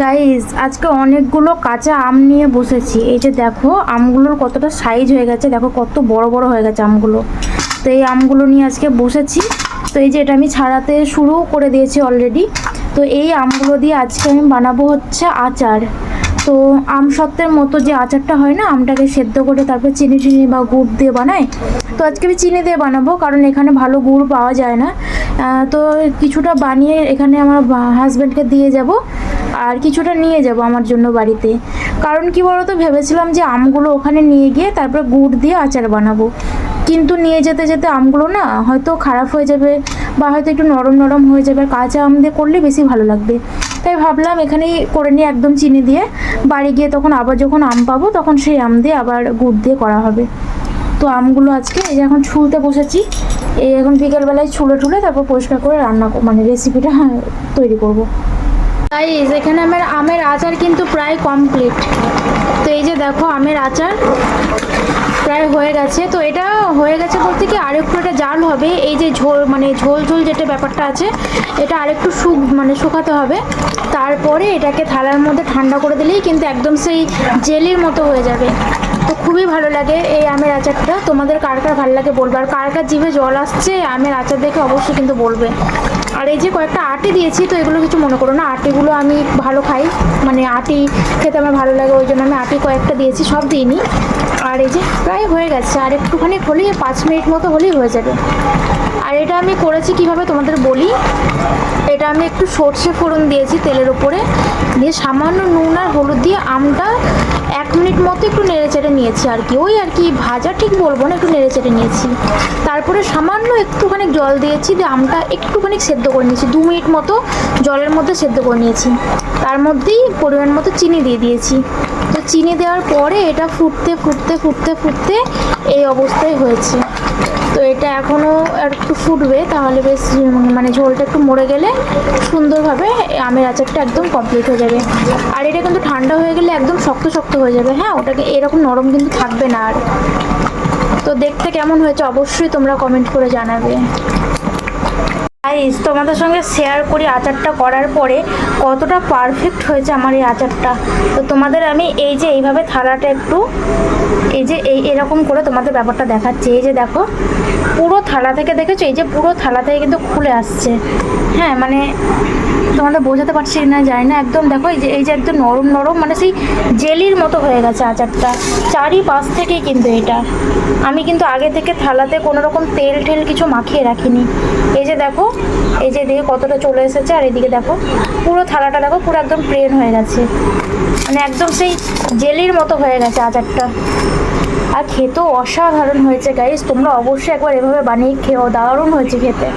Guys আজকে অনেকগুলো কাঁচা আম নিয়ে বসেছি। এই যে দেখো, আমগুলোর কতটা সাইজ হয়ে গেছে। দেখো কত বড় বড় হয়ে গেছে আমগুলো। তো এই আমগুলো নিয়ে আজকে বসেছি। তো এই যে এটা আমি ছাড়াতে শুরু করে দিয়েছি অলরেডি তো এই আমগুলো দিয়ে আজকে আমি বানাবো হচ্ছে আচার। তো আম সত্ত্বের মতো যে আচারটা হয় না, আমটাকে সেদ্ধ করে তারপর চিনি চিনি বা গুড় দিয়ে বানায়। তো আজকে আমি চিনি দিয়ে বানাবো, কারণ এখানে ভালো গুড় পাওয়া যায় না। তো কিছুটা বানিয়ে এখানে আমার হাজব্যান্ডকে দিয়ে যাব। আর কিছুটা নিয়ে যাব আমার জন্য বাড়িতে। কারণ কি বলতো, ভেবেছিলাম যে আমগুলো ওখানে নিয়ে গিয়ে তারপর গুড় দিয়ে আচার বানাবো। কিন্তু নিয়ে যেতে যেতে আমগুলো না হয়তো খারাপ হয়ে যাবে বা হয়তো একটু নরম নরম হয়ে যাবে। কাঁচা আম দিয়ে করলে বেশি ভালো লাগবে। তাই ভাবলাম এখানেই করে নিয়ে একদম চিনি দিয়ে। বাড়ি গিয়ে তখন আবার যখন আম পাবো তখন সেই আম দিয়ে আবার গুড় দিয়ে করা হবে। তো আমগুলো আজকে এই যে এখন ছুলতে বসেছি। এই এখন বিকেলবেলায় ছুলে টুলে তারপর পরিষ্কার করে রান্না মানে রেসিপিটা তৈরি করব। গাইজ এখানে আমার আমের আচার কিন্তু প্রায় কমপ্লিট তো এই যে দেখো, আমের আচার প্রায় হয়ে গেছে। তো এটা হয়ে গেছে বলতে কি আরেকটু এটা জাল হবে। এই যে ঝোল মানে ঝোল ঝোল যেটা ব্যাপারটা আছে, এটা আরেকটু শুক মানে শুকাতে হবে। তারপরে এটাকে থালার মধ্যে ঠান্ডা করে দিলেই কিন্তু একদম সেই জেলির মতো হয়ে যাবে। তো খুবই ভালো লাগে এই আমের আচারটা। তোমাদের কার কার ভালো লাগে বলবে? আর কার কার জিভে জল আসছে, আমের আচার দেখে অবশ্যই কিন্তু বলবে। আর এই যে কয়েকটা আটি দিয়েছি, তো এগুলো কিছু মনে করো না। আটিগুলো আমি ভালো খাই। মানে আটি খেতে আমার ভালো লাগে, ওই জন্য আমি আটি কয়েকটা দিয়েছি, সব দিইনি। আর এই যে প্রায় হয়ে গেছে, আর একটুখানি হলেই, পাঁচ মিনিট মতো হলেই হয়ে যাবে। আর এটা আমি করেছি কীভাবে তোমাদের বলি? এটা আমি একটু সর্ষে ফোড়ন দিয়েছি তেলের উপরে। দিয়ে সামান্য নুন আর হলুদ দিয়ে আমটা মিনিট মতো একটু নেড়ে চেড়ে নিয়েছি আর কি। ওই আর কি, ভাজা ঠিক বলব না, একটু নেড়ে চেড়ে নিয়েছি। তারপরে সামান্য একটুখানি জল দিয়েছি, দিয়ে আমটা একটুখানি সেদ্ধ করে নিয়েছি। দু মিনিট মতো জলের মধ্যে সেদ্ধ করে নিয়েছি। তার মধ্যেই পরিমাণ মতো চিনি দিয়ে দিয়েছি। তো চিনি দেওয়ার পরে এটা ফুটতে ফুটতে ফুটতে ফুটতে এই অবস্থায় হয়েছে। তো এটা এখনও একটু ফুটবে, তাহলে বেশ মানে ঝোলটা একটু মরে গেলে সুন্দরভাবে আমের আচারটা একদম কমপ্লিট হয়ে যাবে। আর এটা কিন্তু ঠান্ডা হয়ে গেলে একদম শক্ত শক্ত হয়ে যাবে। হ্যাঁ ওটাকে এরকম নরম কিন্তু থাকবে না আর। তো দেখতে কেমন হয়েছে অবশ্যই তোমরা কমেন্ট করে জানাবে। গাইস তোমাদের সঙ্গে শেয়ার করি আচারটা করার পরে কতটা পারফেক্ট হয়েছে আমার এই আচারটা। তো তোমাদের আমি এই যে এইভাবে থালাটা একটু, এই যে এই, এরকম করে তোমাদের ব্যাপারটা দেখাচ্ছি। এই যে দেখো, পুরো থালা থেকে দেখেছ? এই যে পুরো থালা থেকে কিন্তু খুলে আসছে। হ্যাঁ মানে তোমাদের বোঝাতে পারছি না জানি না। একদম দেখো, এই যে এই যে একদম নরম নরম মানে সেই জেলির মতো হয়ে গেছে আচারটা। চারিপাশ থেকেই কিন্তু এটা। আমি কিন্তু আগে থেকে থালাতে কোনো রকম তেল ঠেল কিছু মাখিয়ে রাখিনি। এই যে দেখো এই যে এদিকে কতটা চলে এসেছে আর এদিকে দেখো, পুরো থালাটা দেখো, পুরো একদম প্লেন হয়ে গেছে। মানে একদম সেই জেলির মতো হয়ে গেছে আচারটা। আর খেতেও অসাধারণ হয়েছে গাইস তোমরা অবশ্যই একবার এভাবে বানিয়ে খেয়েও দারুণ হয়েছে খেতে।